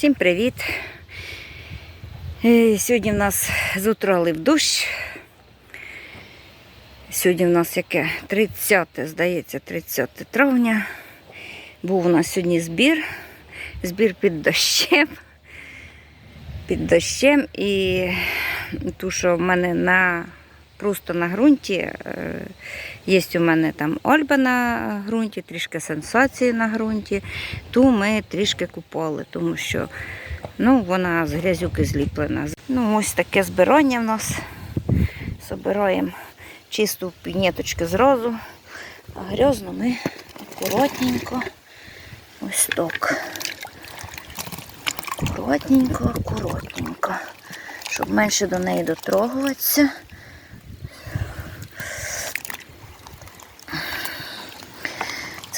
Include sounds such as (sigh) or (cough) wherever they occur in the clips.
Всім привіт! Е, Сьогодні в нас з утра лив дощ. Сьогодні в нас яке 30, здається, 30 травня. Був у нас сьогодні збір. Збір під дощем. Під дощем і ту, що в мене на просто на ґрунті. Є у мене там Ольба на ґрунті, трішки сенсації на ґрунті. Ту ми трішки купали, тому що ну, вона з грязюки зліплена. Ну, ось таке збирання в нас. Собираємо чисту пінеточки зразу, а грязну ми акуратненько ось так. Акуратненько, акуратненько, щоб менше до неї дотрогуватися.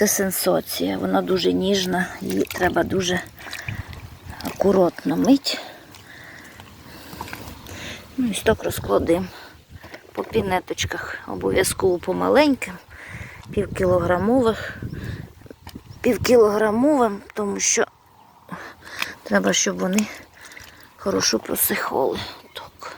Це сенсація, вона дуже ніжна, її треба дуже акуратно мити. Ну, і так розкладемо по пінеточках, обов'язково по маленьким, півкілограмових, півкілограмовим, тому що треба, щоб вони хорошо просихали. Так.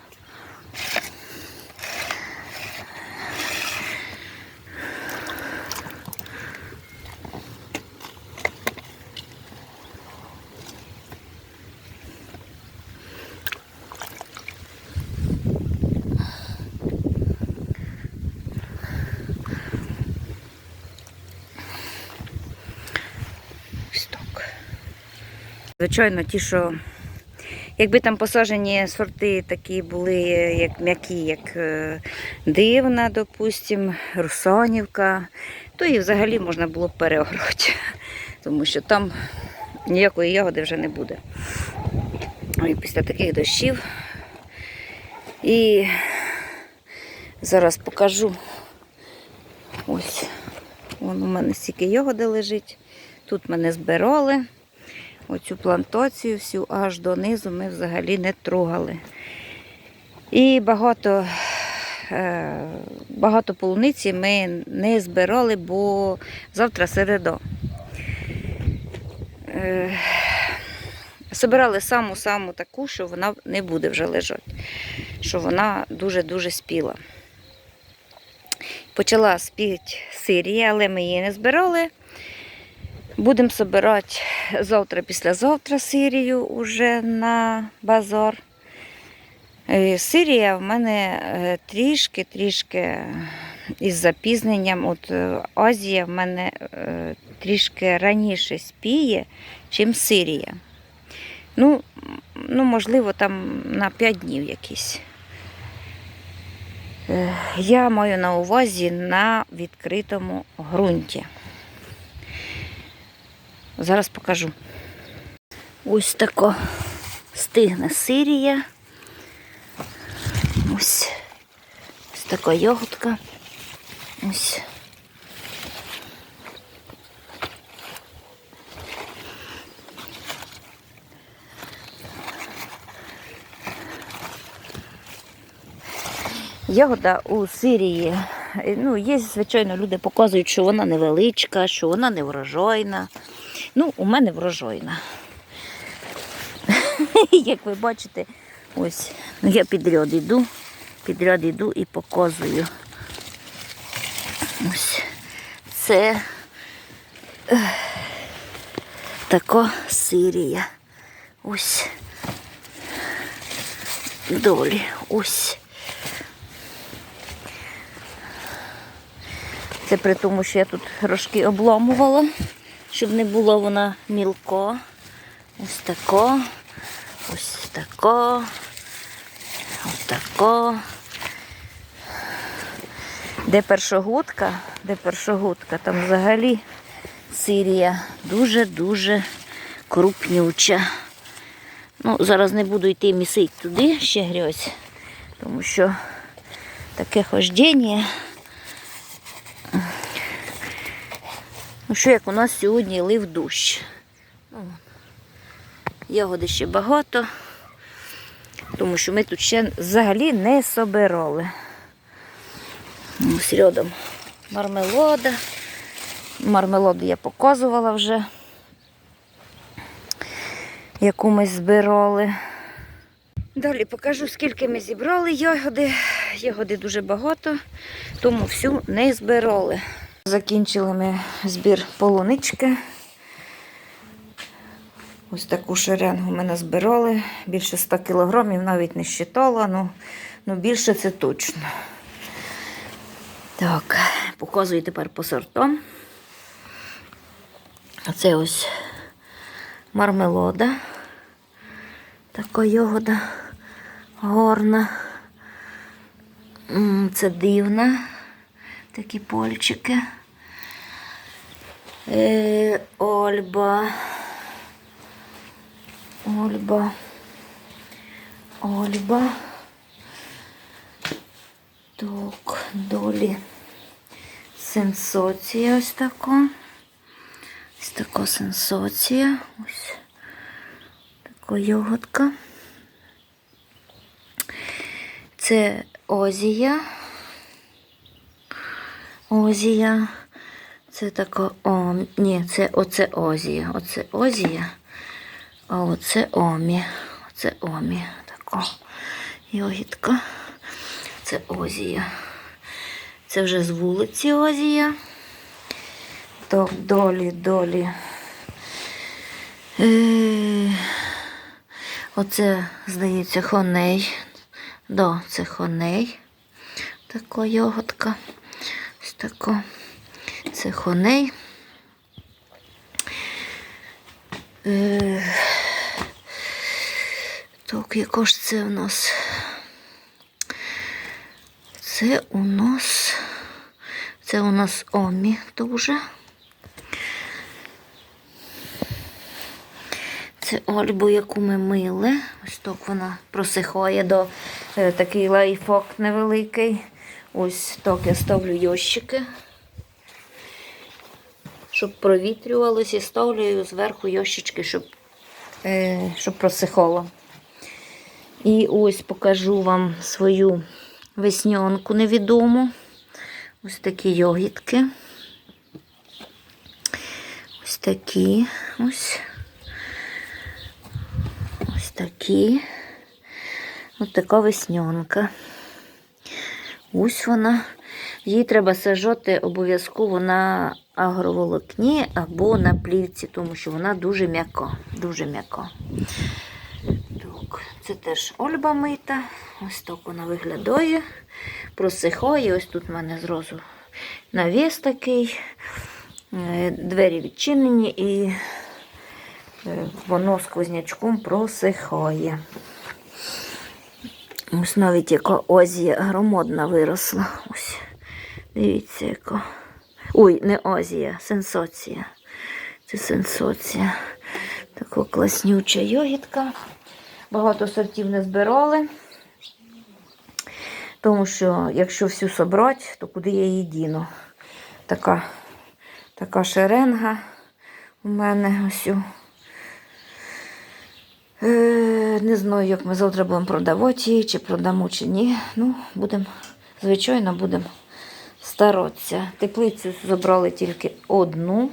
Ось так. Звичайно, ті, що якби там посаджені сорти такі були, як м'які, як е, дивна, допустим, Русанівка, то і взагалі можна було б переорати, (laughs) тому що там ніякої ягоди вже не буде. Ой, після таких дощів. І зараз покажу. Ось, вон у мене стільки ягоди лежить. Тут мене збирали. Оцю плантацію всю аж донизу ми взагалі не трогали. І багато, е, багато полуниці ми не збирали, бо завтра середа. Е, Собирали саму-саму таку, що вона не буде вже лежати, що вона дуже-дуже спіла. Почала спіти сирія, але ми її не збирали. Будемо збирати завтра, післязавтра сирію уже на базар. Е, Сирія в мене е, трішки-трішки із запізненням. От е, Азія в мене трішки раніше спіє, чим Сирія. Ну, ну, можливо, там на 5 днів якісь. Я маю на увазі на відкритому ґрунті. Зараз покажу. Ось тако стигне сирія. Ось, ось така йогуртка. Ось. Ягода у Сирії. Ну, є, звичайно, люди показують, що вона невеличка, що вона не врожайна. Ну, у мене врожайна. (laughs) Як ви бачите, ось ну, я підряд йду, підряд йду і показую. Ось це ех, така Сирія. Ось долі. Ось. Це при тому, що я тут трошки обламувала, щоб не було вона мілко. Ось тако, ось тако, ось тако. Де першогутка, де першогутка, там взагалі Сирія дуже-дуже крупнюча. Ну, зараз не буду йти місити туди ще грязь, тому що таке хождення. Що, як у нас сьогодні лив дощ. Ну, ягоди ще багато, тому що ми тут ще взагалі не собирали. Ось рядом мармелода. Мармелоду я показувала вже. яку ми збирали. Далі покажу, скільки ми зібрали ягоди. Ягоди дуже багато, тому всю не збирали. Закінчили ми збір полунички. Ось таку шеренгу ми назбирали. Більше 100 кілограмів, навіть не щитала, ну, ну більше це точно. Так, показую тепер по сортам. Оце ось мармелода. Така ягода горна. Це дивна. Такі польчики. Е, Ольба. Ольба. Ольба. Так, долі. Сенсоція ось така. Ось така сенсоція. Ось така йогуртка. Це Озія. Озія. Це така о, ні, це оце Озія. Оце Озія. А оце Омі. Оце Омі. Така йогітка. Це Озія. Це вже з вулиці Озія. Так, долі, долі. Е, оце, здається, хоней. Да, це хоней. Така йоготка. Така. Це хоней. Е, так, яко ж це у нас? Це у нас. Це у нас Омі дуже. Це Ольбу, яку ми мили. Ось так вона просихає до е, такий лайфок невеликий. Ось так я ставлю йощики, щоб провітрювалося, і ставлю зверху йощички, щоб, е, щоб просихало. І ось покажу вам свою веснянку невідому. Ось такі йогітки. Ось такі ось. Ось такі. Ось така веснянка. Ось вона. Її треба сажати обов'язково на агроволокні або на плівці, тому що вона дуже м'яка. Дуже м'яка. Це теж ольба мита. Ось так вона виглядає. Просихає. Ось тут в мене зразу навіс такий. Е, Двері відчинені і е, воно сквознячком просихає. Ось навіть яка озія громадна виросла. Ось. Дивіться, яка. Ой, не озія, сенсоція. Це сенсоція. Така класнюча йогітка. Багато сортів не збирали. Тому що, якщо всю собрати, то куди я її діну? Така, така шеренга у мене ось. Е, не знаю, як ми завтра будемо продавати чи продамо, чи ні. Ну, будемо, звичайно, будемо старатися. Теплицю забрали тільки одну.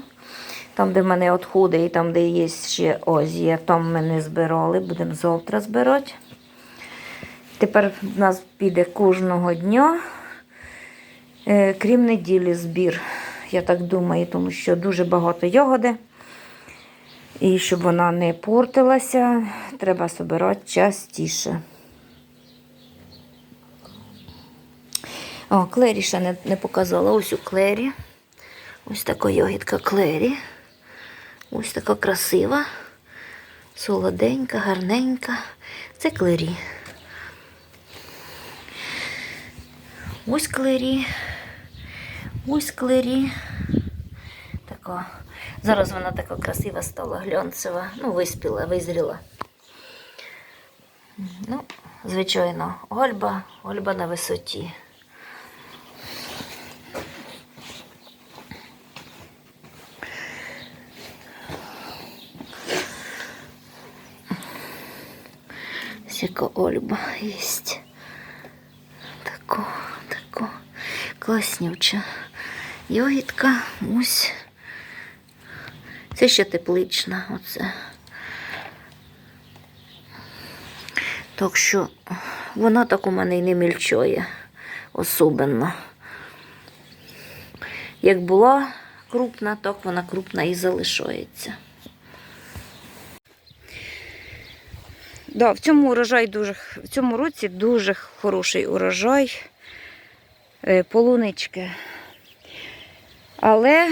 Там, де в мене відходи, і там, де є ще озія, там ми не збирали, будемо завтра збирати. Тепер в нас піде кожного дня, е, крім неділі, збір. Я так думаю, тому що дуже багато ягоди. І щоб вона не портилася, треба збирати частіше. О, Клері ще не, не показала. Ось у Клері. Ось така йогітка Клері. Ось така красива, солоденька, гарненька. Це Клері. Ось Клері. Ось Клері. Така. Зараз вона така красива стала, глянцева. Ну, виспіла, визріла. Ну, звичайно, Ольба, Ольба на висоті. Яка Ольба єсть. Тако, тако. Класнюча. Йогітка, ось. Це ще теплична. Оце. Так що вона так у мене і не мільчує особенно. Як була крупна, так вона крупна і залишається. Да, в цьому урожай дуже в цьому році дуже хороший урожай е, полунички. Але,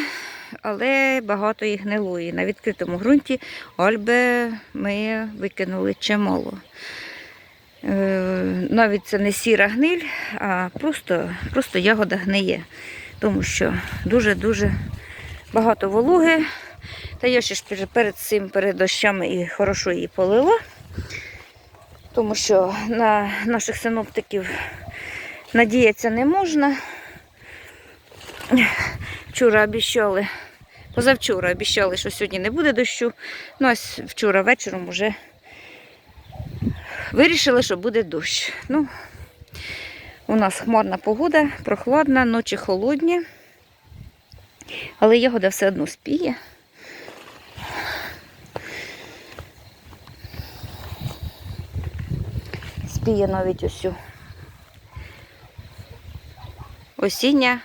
але багато і гнилої. На відкритому ґрунті альби ми викинули чимало. Е, Навіть це не сіра гниль, а просто, просто ягода гниє. Тому що дуже-дуже багато вологи. Та я ще ж перед- цим перед дощами і хорошо її полила тому що на наших синоптиків надіятися не можна. Вчора обіщали, позавчора обіщали, що сьогодні не буде дощу. Ну, а вчора вечором вже вирішили, що буде дощ. Ну, у нас хмарна погода, прохладна, ночі холодні, але ягода все одно спіє. Спіє навіть усю. Осіння.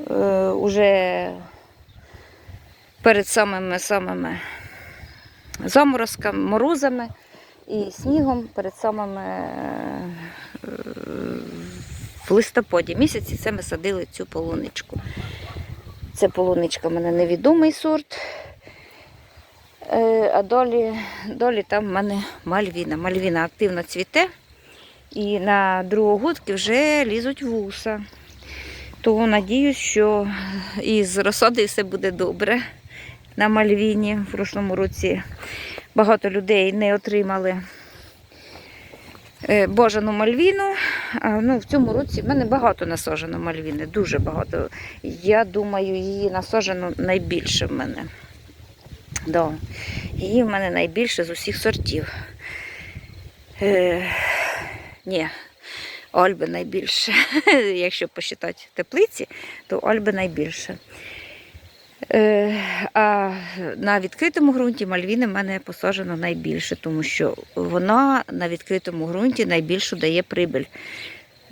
Е, уже перед самими самими заморозками, морозами і снігом перед самими е, в листопаді місяці це ми садили цю полуничку. Це полуничка в мене невідомий сорт. Е, А долі, долі там в мене мальвіна. Мальвіна активно цвіте. І на другогодки вже лізуть вуса. То надіюсь, що із розсади все буде добре на мальвіні. В прошлому році багато людей не отримали е, бажану мальвіну. Ну, в цьому році в мене багато насаджено мальвіни, дуже багато. Я думаю, її насаджено найбільше в мене. Да. Її в мене найбільше з усіх сортів. Е, ні, Альби найбільше. (laughs) Якщо посчитати теплиці, то Альби найбільше. Е, а на відкритому ґрунті мальвіни в мене посаджено найбільше, тому що вона на відкритому ґрунті найбільшу дає прибиль.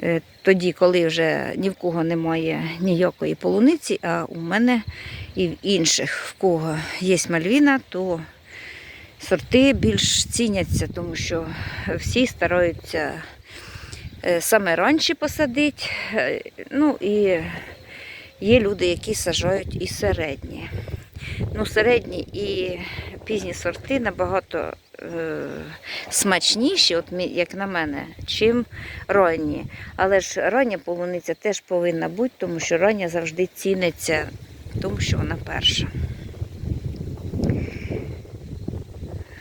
Е, Тоді, коли вже ні в кого немає ніякої полуниці, а у мене і в інших, в кого є мальвіна, то сорти більш ціняться, тому що всі стараються саме раніше посадити. Е, Ну і є люди, які сажають і середні. Ну, середні і пізні сорти набагато е, смачніші, от як на мене, чим ранні. Але ж рання полуниця теж повинна бути, тому що рання завжди ціниться, тому що вона перша.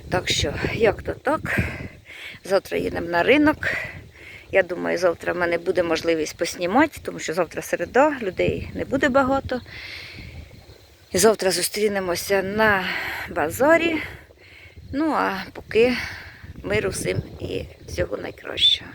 Так що, як то так. Завтра їдемо на ринок. Я думаю, завтра в мене буде можливість поснімати, тому що завтра середа, людей не буде багато. І завтра зустрінемося на базарі. Ну а поки миру всім і всього найкращого.